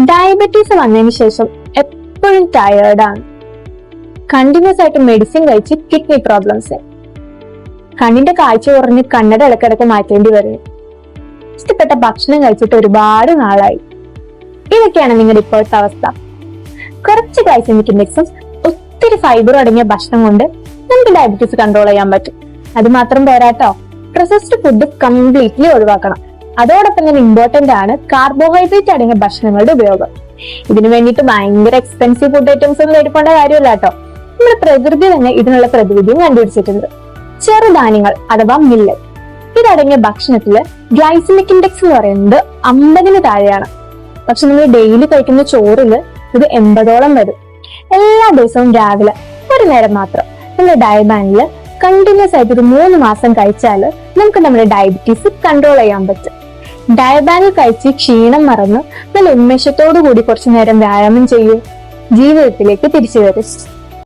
Diabetes വന്നതിന് ശേഷം എപ്പോഴും ടയേർഡാണ് കണ്ടിന്യൂസ് ആയിട്ട് മെഡിസിൻ കഴിച്ച് കിഡ്നി പ്രോബ്ലംസ് കണ്ണിന്റെ കാഴ്ച കുറഞ്ഞ് കണ്ണട ഇടക്കിടക്ക് മാറ്റേണ്ടി വരുന്നു ഇഷ്ടപ്പെട്ട ഭക്ഷണം കഴിച്ചിട്ട് ഒരുപാട് നാളായി. ഇതൊക്കെയാണ് നിങ്ങളുടെ ഇപ്പോഴത്തെ അവസ്ഥ. കുറച്ച് ഗ്ലൈസമിക് ഇൻഡെക്സും ഒത്തിരി ഫൈബർ അടങ്ങിയ ഭക്ഷണം കൊണ്ട് നമുക്ക് ഡയബറ്റീസ് കൺട്രോൾ ചെയ്യാൻ പറ്റും. അത് മാത്രം പോരാട്ടോ. പ്രൊസസ്ഡ് ഫുഡ് കംപ്ലീറ്റ്ലി ഒഴിവാക്കണം. അതോടൊപ്പം തന്നെ ഇമ്പോർട്ടന്റ് ആണ് കാർബോഹൈഡ്രേറ്റ് അടങ്ങിയ ഭക്ഷണങ്ങളുടെ ഉപയോഗം. ഇതിനു വേണ്ടിയിട്ട് ഭയങ്കര എക്സ്പെൻസീവ് ഫുഡ് ഐറ്റംസ് ഒന്നും എടുക്കേണ്ട കാര്യമില്ല കേട്ടോ. നമ്മുടെ പ്രകൃതി തന്നെ ഇതിനുള്ള പ്രതിവിധിയും കണ്ടുപിടിച്ചിട്ടുണ്ട്. ചെറുധാന്യങ്ങൾ അഥവാ മില്ല് ഇതടങ്ങിയ ഭക്ഷണത്തിൽ ഗ്ലൈസമിക് ഇൻഡെക്സ് എന്ന് പറയുന്നത് അമ്പതിന് താഴെയാണ്. പക്ഷെ നമ്മൾ ഡെയിലി കഴിക്കുന്ന ചോറിൽ ഇത് എൺപതോളം വരും. എല്ലാ ദിവസവും രാവിലെ ഒരു നേരം മാത്രം നമ്മുടെ ഡയബാനിൽ കണ്ടിന്യൂസ് ആയിട്ട് ഒരു മൂന്ന് മാസം കഴിച്ചാൽ നമുക്ക് നമ്മുടെ ഡയബറ്റീസ് കൺട്രോൾ ചെയ്യാൻ പറ്റും. ഡയബാനിൽ കഴിച്ച് ക്ഷീണം മറന്ന് നല്ല ഉന്മേഷത്തോടു കൂടി കുറച്ചു നേരം വ്യായാമം ചെയ്യൂ. ജീവിതത്തിലേക്ക് തിരിച്ചു വരും.